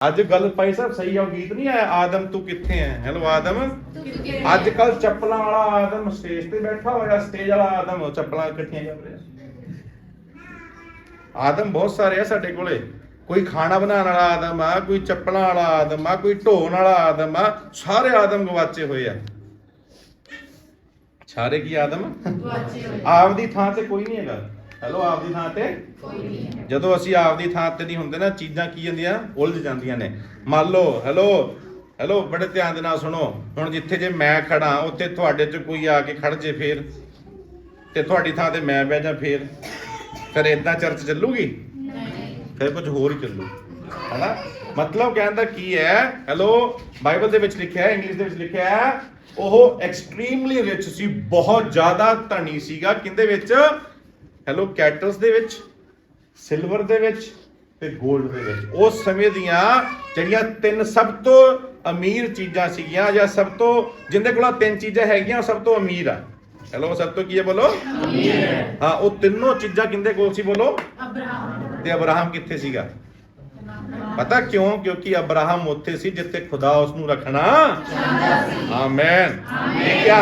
ਅੱਜ ਗੱਲ ਭਾਈ ਸਾਹਿਬ ਸਹੀ ਆ ਉਹ ਗੀਤ ਨਹੀਂ ਆਇਆ ਆਦਮ ਤੂੰ ਕਿੱਥੇ ਹੈ ਹੈਲੋ ਆਦਮ। ਅੱਜ ਕੱਲ ਚੱਪਲਾਂ ਵਾਲਾ ਆਦਮ ਸਟੇਜ ਤੇ ਬੈਠਾ ਹੋਇਆ ਸਟੇਜ ਵਾਲਾ ਆਦਮ ਚੱਪਲਾਂ ਇਕੱਠੀਆਂ ਕਰ ਰਿਹਾ। ਆਦਮ ਬਹੁਤ ਸਾਰੇ ਆ ਸਾਡੇ ਕੋਲੇ। ਕੋਈ ਖਾਣਾ ਬਣਾਉਣ ਵਾਲਾ ਆਦਮ ਆ ਕੋਈ ਚੱਪਲਾਂ ਵਾਲਾ ਆਦਮ ਆ ਕੋਈ ਢੋਣ ਵਾਲਾ ਆਦਮ ਆ ਸਾਰੇ ਆਦਮ ਗਵਾਚੇ ਹੋਏ ਆ। ਸਾਰੇ ਕੀ ਆਦਮ? ਆਪਦੀ ਥਾਂ ਤੇ ਕੋਈ ਨਹੀਂ ਹੈਗਾ। ਹੈਲੋ ਆਪਦੀ ਥਾਂ ਤੇ? ਜਦੋਂ ਅਸੀਂ ਆਪਦੀ ਥਾਂ ਤੇ ਨਹੀਂ ਹੁੰਦੇ ਨਾ ਚੀਜ਼ਾਂ ਕੀ ਜਾਂਦੀਆਂ ਉਲਝ ਜਾਂਦੀਆਂ ਨੇ। ਮੰਨ ਲਓ ਹੈਲੋ ਹੈਲੋ ਬੜੇ ਧਿਆਨ ਦੇ ਨਾਲ ਸੁਣੋ। ਹੁਣ ਜਿੱਥੇ ਜੇ ਮੈਂ ਖੜਾ ਉੱਥੇ ਤੁਹਾਡੇ ਚ ਕੋਈ ਆ ਕੇ ਖੜ ਜੇ ਫੇਰ। ਤੇ ਤੁਹਾਡੀ ਥਾਂ ਤੇ ਮੈਂ ਬਹਿ ਜਾ ਫੇਰ। ਫਿਰ ਇਦਾਂ ਚਰਚ ਚੱਲੂਗੀ? ਫਿਰ ਕੁਝ ਹੋਰ ਹੀ ਚੱਲੂ। ਹੈਨਾ? ਮਤਲਬ ਕਹਿਣ ਦਾ ਕੀ ਹੈ ਹੈਲੋ ਬਾਈਬਲ ਦੇ ਵਿੱਚ ਲਿਖਿਆ ਹੈ ਇੰਗਲਿਸ਼ ਦੇ ਵਿੱਚ ਲਿਖਿਆ ਹੈ ਉਹ ਐਕਸਟ੍ਰੀਮਲੀ ਰਿਚ ਸੀ ਬਹੁਤ ਜ਼ਿਆਦਾ ਧਨੀ ਸੀਗਾ। ਕਿੰਦੇ ਵਿੱਚ? ਹੈਲੋ ਕੈਟਲਸ ਦੇ ਵਿੱਚ ਸਿਲਵਰ ਦੇ ਵਿੱਚ ਤੇ 골ਡ ਦੇ ਵਿੱਚ। ਉਸ ਸਮੇਂ ਦੀਆਂ ਜਿਹੜੀਆਂ ਤਿੰਨ ਸਭ ਤੋਂ ਅਮੀਰ ਚੀਜ਼ਾਂ ਸੀਗੀਆਂ ਜਾਂ ਸਭ ਤੋਂ ਜਿੰਦੇ ਕੋਲ ਤਿੰਨ ਚੀਜ਼ਾਂ ਹੈਗੀਆਂ ਉਹ ਸਭ ਤੋਂ ਅਮੀਰ ਆ। ਹੈਲੋ ਸਭ ਤੋਂ ਕੀ ਹੈ ਬੋਲੋ? ਹਾਂ। ਉਹ ਤਿੰਨੋਂ ਚੀਜ਼ਾਂ ਕਿੰਦੇ ਕੋਲ ਸੀ ਬੋਲੋ? ਤੇ ਅਬਰਾਹਮ ਕਿੱਥੇ ਸੀਗਾ? ਪਤਾ ਕਿਉਂ? ਕਿਉਂਕਿ ਅਬਰਾਹਮ ਉੱਥੇ ਸੀ ਜਿੱਥੇ ਖੁਦਾ ਉਸ ਨੂੰ ਰੱਖਣਾ ਆਮੇਨ ਇਹ ਕਿਆ